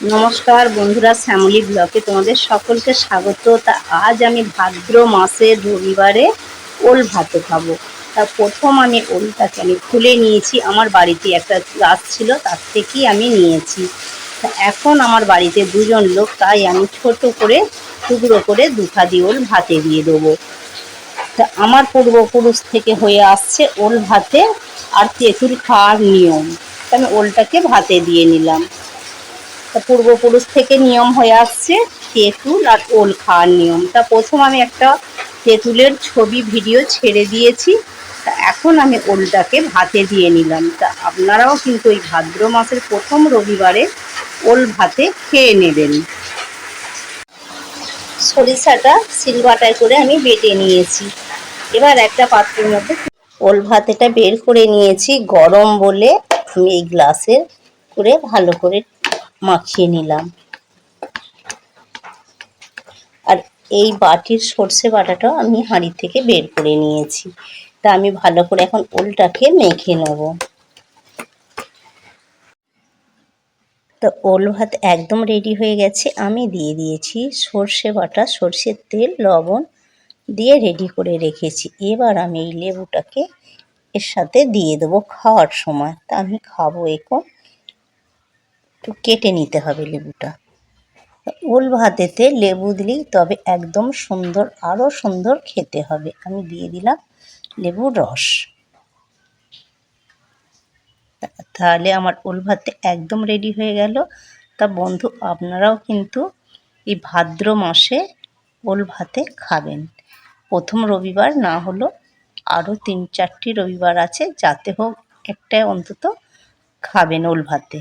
নমস্কার বন্ধুরা, শ্যামলী ব্লকে তোমাদের সকলকে স্বাগত। তা আজ আমি ভাদ্র মাসের রবিবারে ওল ভাতে খাব। তা প্রথম আমি ওলটাকে আমি খুলে নিয়েছি। আমার বাড়িতে একটা গাছ ছিল, তার থেকেই আমি নিয়েছি। তা এখন আমার বাড়িতে দুজন লোক, তাই আমি ছোট করে, টুকরো করে দুখাদি ওল ভাতে দিয়ে দেবো। তা আমার পূর্বপুরুষ থেকে হয়ে আসছে ওল ভাতে আর তেঁতুল খাওয়ার নিয়ম। তা আমি ওলটাকে ভাতে দিয়ে নিলাম। পূর্বপুরুষ থেকে নিয়ম হয়ে আসছে, তেঁতুল আর ওল খাওয়ার নিয়ম। তা প্রথম আমি একটা তেঁতুলের ছবি, ভিডিও ছেড়ে দিয়েছি। তা এখন আমি ওলটাকে ভাতে দিয়ে নিলাম। তা আপনারাও কিন্তু ওই ভাদ্র মাসের প্রথম রবিবারে ওল ভাতে খেয়ে নেবেন। সরিষাটা সিলবাটায় করে আমি বেটে নিয়েছি। এবার একটা পাত্রের মধ্যে ওল ভাতেটা বের করে নিয়েছি, গরম বলে আমি এই গ্লাসে করে ভালো করে মাখিয়ে নিলাম। আর এই বাটির সর্ষে বাটাটাও আমি হাঁড়ি থেকে বের করে নিয়েছি। তা আমি ভালো করে এখন ওলটাকে মেখে নেব। তো ওল ভাত একদম রেডি হয়ে গেছে। আমি দিয়ে দিয়েছি সর্ষে বাটা, সর্ষের তেল, লবণ দিয়ে রেডি করে রেখেছি। এবার আমি এই লেবুটাকে এর সাথে দিয়ে দেবো খাওয়ার সময়। তা আমি খাব এখন। একটু কেটে নিতে হবে লেবুটা। ওল ভাতেতে লেবু দিলেই তবে একদম সুন্দর আরও সুন্দর খেতে হবে। আমি দিয়ে দিলাম লেবুর রস। তাহলে আমার ওল ভাতে একদম রেডি হয়ে গেল। তা বন্ধু, আপনারাও কিন্তু এই ভাদ্র মাসে ওল ভাতে খাবেন। প্রথম রবিবার না হলো আরও তিন চারটি রবিবার আছে, যাতে হোক একটা অন্তত খাবেন ওল ভাতে